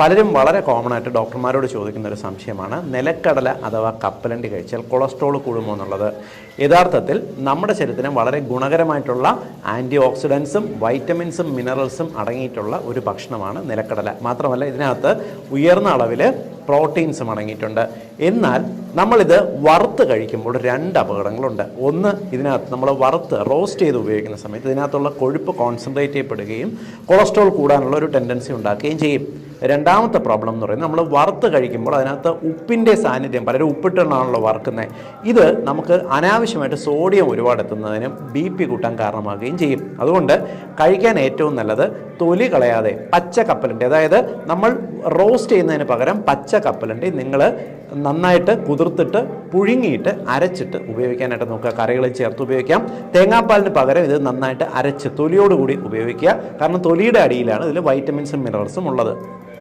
പലരും വളരെ കോമൺ ആയിട്ട് ഡോക്ടർമാരോട് ചോദിക്കുന്ന ഒരു സംശയമാണ് നിലക്കടല അഥവാ കപ്പലണ്ടി കഴിച്ചാൽ കൊളസ്ട്രോൾ കൂടുമോ എന്നുള്ളത്. യഥാർത്ഥത്തിൽ നമ്മുടെ ശരീരത്തിന് വളരെ ഗുണകരമായിട്ടുള്ള ആന്റി ഓക്സിഡൻസും വൈറ്റമിൻസും മിനറൽസും അടങ്ങിയിട്ടുള്ള ഒരു ഭക്ഷണമാണ് നിലക്കടല. മാത്രമല്ല ഇതിനകത്ത് ഉയർന്ന അളവിൽ പ്രോട്ടീൻസും അടങ്ങിയിട്ടുണ്ട്. എന്നാൽ നമ്മളിത് വറുത്ത് കഴിക്കുമ്പോൾ രണ്ട് അപകടങ്ങളുണ്ട്. ഒന്ന് ഇതിനകത്ത് നമ്മൾ വറുത്ത് റോസ്റ്റ് ചെയ്ത് ഉപയോഗിക്കുന്ന സമയത്ത് ഇതിനകത്തുള്ള കൊഴുപ്പ് കോൺസെൻട്രേറ്റ് ചെയ്യപ്പെടുകയും കൊളസ്ട്രോൾ കൂടാനുള്ള ഒരു ടെൻഡൻസി ഉണ്ടാക്കുകയും ചെയ്യും. രണ്ടാമത്തെ പ്രോബ്ലം എന്ന് പറയുന്നത് നമ്മൾ വറുത്ത് കഴിക്കുമ്പോൾ അതിനകത്ത് ഉപ്പിന്റെ സാന്നിധ്യം പലരും ഉപ്പിട്ടെണ്ണാണല്ലോ വറുക്കുന്നത്. ഇത് നമുക്ക് അനാവശ്യമായിട്ട് സോഡിയം ഒരുപാട് എത്തുന്നതിനും ബി പി കൂട്ടാൻ കാരണമാകുകയും ചെയ്യും. അതുകൊണ്ട് കഴിക്കാൻ ഏറ്റവും നല്ലത് തൊലി കളയാതെ പച്ച കപ്പലണ്ടി. അതായത് നമ്മൾ റോസ്റ്റ് ചെയ്യുന്നതിന് പകരം പച്ച കപ്പലണ്ടി നിങ്ങൾ നന്നായിട്ട് കുതിർത്തിട്ട് പുഴുങ്ങിയിട്ട് അരച്ചിട്ട് ഉപയോഗിക്കാനായിട്ട് നോക്കുക. കറികളിൽ ചേർത്ത് ഉപയോഗിക്കാം. തേങ്ങാപ്പാലിന് പകരം ഇത് നന്നായിട്ട് അരച്ച് തൊലിയോടുകൂടി ഉപയോഗിക്കുക. കാരണം തൊലിയുടെ അടിയിലാണ് ഇതിൽ വൈറ്റമിൻസും മിനറൽസും ഉള്ളത്.